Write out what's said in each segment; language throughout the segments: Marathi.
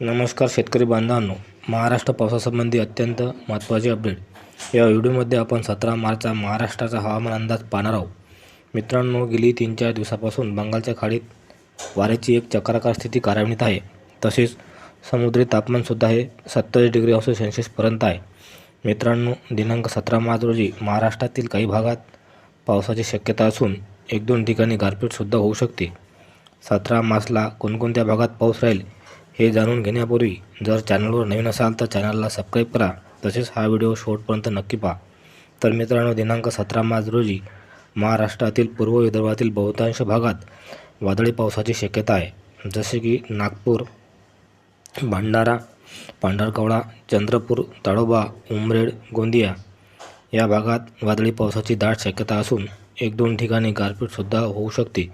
नमस्कार शेतकरी बांधवांनो महाराष्ट्र पावसासंबंधी अत्यंत महत्त्वाचे अपडेट. या व्हिडिओमध्ये आपण सतरा मार्चचा महाराष्ट्राचा हवामान अंदाज पाहणार आहोत. मित्रांनो गेली तीन चार दिवसापासून बंगालच्या खाडीत वाऱ्याची एक चक्राकार स्थिती कार्यान्वित आहे. तसेच समुद्री तापमानसुद्धा हे सत्तावीस डिग्री अंश सेल्सिअसपर्यंत आहे. मित्रांनो दिनांक सतरा मार्च रोजी महाराष्ट्रातील काही भागात पावसाची शक्यता असून एक दोन ठिकाणी गारपीटसुद्धा होऊ शकते. सतरा मार्चला कोणकोणत्या भागात पाऊस राहील हे जाणून घेण्यापूर्वी जर चॅनलवर नवीन असाल तर चॅनलला सबस्क्राईब करा. तसेच हा व्हिडिओ शेवटपर्यंत नक्की पहा. तर मित्रांनो दिनांक सतरा मार्च रोजी महाराष्ट्रातील पूर्व विदर्भातील बहुतांश भागात वादळी पावसाची शक्यता आहे. जसे की नागपूर भंडारा पांढरकवडा चंद्रपूर ताडोबा उमरेड गोंदिया या भागात वादळी पावसाची दाट शक्यता असून एक दोन ठिकाणी गारपीटसुद्धा होऊ शकते.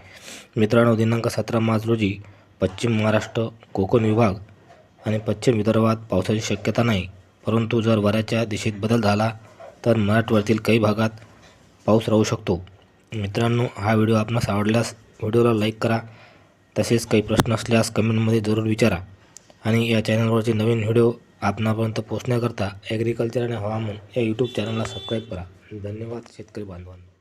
मित्रांनो दिनांक सतरा मार्च रोजी पश्चिम महाराष्ट्र कोकण विभाग आणि पश्चिम विदर्भात पावसाची शक्यता नाही. परंतु जर वाऱ्याच्या दिशेत बदल झाला तर मराठवाड्यातील काही भागात पाऊस राहू शकतो. मित्रांनो हा व्हिडिओ आपणास आवडल्यास व्हिडिओला लाईक करा. तसेच काही प्रश्न असल्यास कमेंटमध्ये जरूर विचारा. आणि या चॅनलवरचे नवीन व्हिडिओ आपणापर्यंत पोहोचण्याकरता ॲग्रिकल्चर आणि हवामान या यूट्यूब चॅनलला सबस्क्राईब करा. धन्यवाद शेतकरी बांधवांनो.